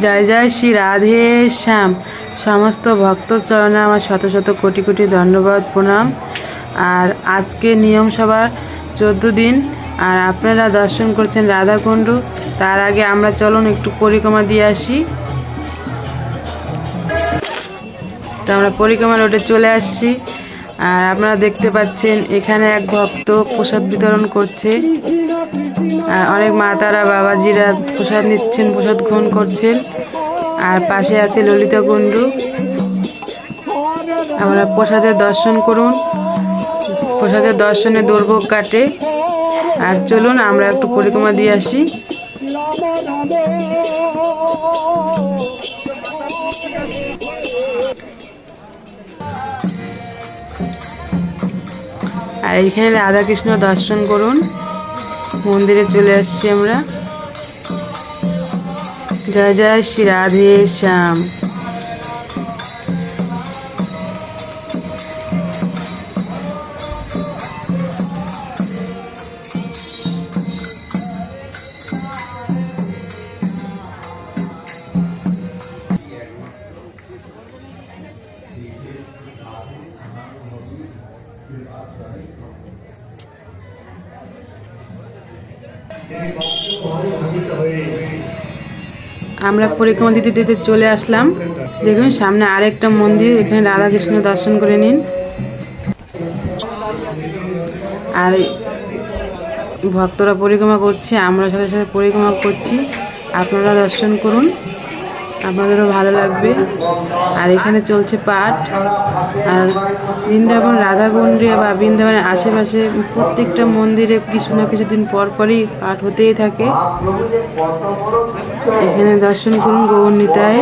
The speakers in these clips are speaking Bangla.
জয় জয় শ্রী রাধে শ্যাম। সমস্ত ভক্ত চরণে আমার শত শত কোটি কোটি ধন্যবাদ প্রণাম। আর আজকে নিয়ম সভা চোদ্দ দিন, আর আপনারা দর্শন করছেন রাধাকুণ্ড। তার আগে আমরা চলুন একটু পরিক্রমা দিয়ে আসি। তো আমরা পরিক্রমা রোডে চলে আসছি। আর আপনারা দেখতে পাচ্ছেন এখানে এক ভক্ত প্রসাদ বিতরণ করছে। আর অনেক মাতারা বাবাজিরা প্রসাদ নিচ্ছেন, প্রসাদ গ্রহণ করছেন। আর পাশে আছে ললিতা কুণ্ডু। আমরা প্রসাদের দর্শন করুন। প্রসাদের দর্শনে দুর্ভোগ কাটে। আর চলুন, আমরা একটু পরিক্রমা দিয়ে আসি। আর এইখানে রাধাকৃষ্ণ দর্শন করুন। মন্দিরে চলে আসছি আমরা। জয় জয় শ্রী রাধে শ্যাম। আমরা পরিক্রমা দিতে দিতে চলে আসলাম। দেখুন, সামনে আরেকটা মন্দির, এখানে রাধাকৃষ্ণ দর্শন করে নিন। আর ভক্তরা পরিক্রমা করছে, আমরা সবাই সাথে পরিক্রমা করছি। আপনারা দর্শন করুন, আপনাদেরও ভালো লাগবে। আর এখানে চলছে পাঠ। আর বৃন্দাবন রাধাকুণ্ডে বা বৃন্দাবনের আশেপাশে প্রত্যেকটা মন্দিরে কিছু না কিছুদিন পর পরই পাঠ হতেই থাকে। এখানে দর্শন করুন গৌরনীতায়।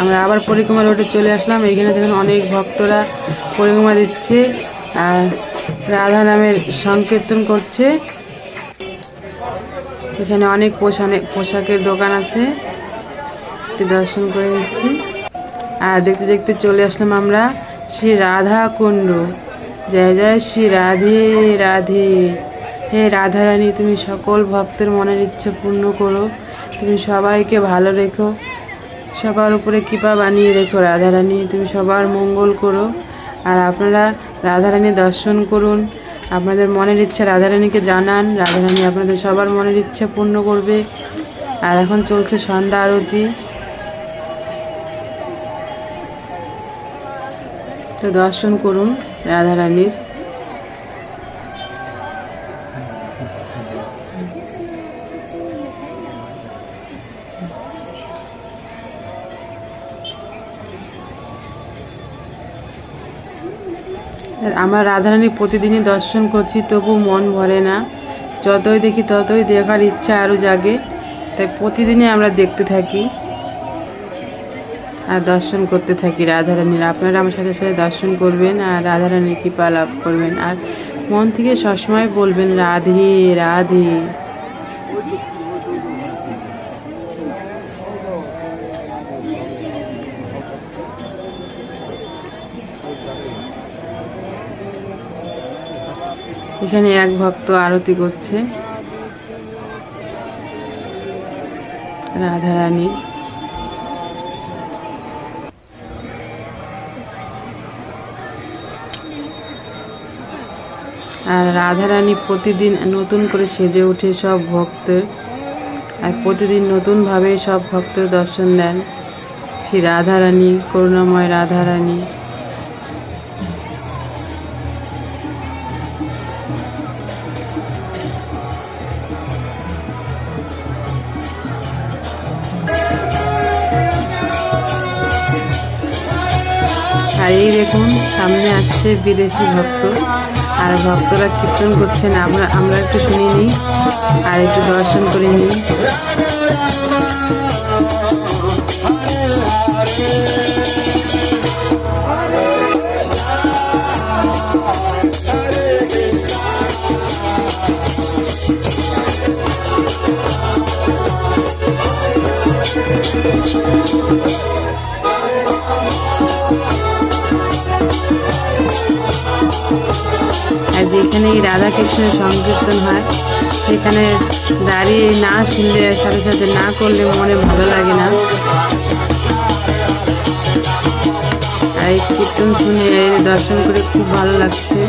আমরা আবার পরিক্রমা রোডে চলে আসলাম। এখানে দেখুন অনেক ভক্তরা পরিক্রমা দিচ্ছে আর রাধা নামের সংকীর্তন করছে। এখানে অনেক পোশাক পোশাকের দোকান আছে। দর্শন করে নিচ্ছি। আর দেখতে দেখতে চলে আসলাম আমরা শ্রী রাধা কুণ্ড জয় জয় শ্রী রাধে রাধে। হে রাধারানী, তুমি সকল ভক্তের মনের ইচ্ছা পূর্ণ করো। তুমি সবাইকে ভালো রেখো। সবার উপরে কৃপা বানিয়ে রেখো রাধারানী, তুমি সবার মঙ্গল করো। আর আপনারা রাধারানী দর্শন করুন। আপনাদের মনের ইচ্ছা রাধারানীকে জানান। রাধারানী আপনাদের সবার মনের ইচ্ছা পূর্ণ করবে। আর এখন চলছে সন্ধ্যা আরতি। তো দর্শন করুন। রাধারানীর। আমরা রাধারানী প্রতিদিনই দর্শন করছি, তবু মন ভরে না। যতই দেখি ততই দেখার ইচ্ছা আরও জাগে, তাই প্রতিদিনই আমরা দেখতে থাকি। দর্শন করতে থাকি রাধারানীর। আপনারা আমার সাথে সাথে দর্শন করবেন আর রাধারানীর কৃপা লাভ করবেন। আর মন থেকে সবসময় বলবেন, রাধে রাধে। এখানে এক ভক্ত আরতি করছে। রাধারানী। আর রাধারানী প্রতিদিন নতুন করে সেজে ওঠে সব ভক্তের, আর প্রতিদিন নতুনভাবে সব ভক্তের দর্শন দেন শ্রী রাধারানী, করুণাময় রাধারানী। আর এই দেখুন, সামনে আসছে বিদেশি ভক্ত। আর ভক্তরা কীর্তন করছেন। আমরা আমরা একটু শুনি নিই আর একটু দর্শন করে নিই আর যেখানে যেখানে রাধা কৃষ্ণের সংকীর্তন হয়। সেখানে দাঁড়িয়ে না শুনলে, সাথে সাথে না করলে মনে ভালো লাগে না। আর এই কীর্তন শুনে দর্শন করে খুব ভালো লাগছে।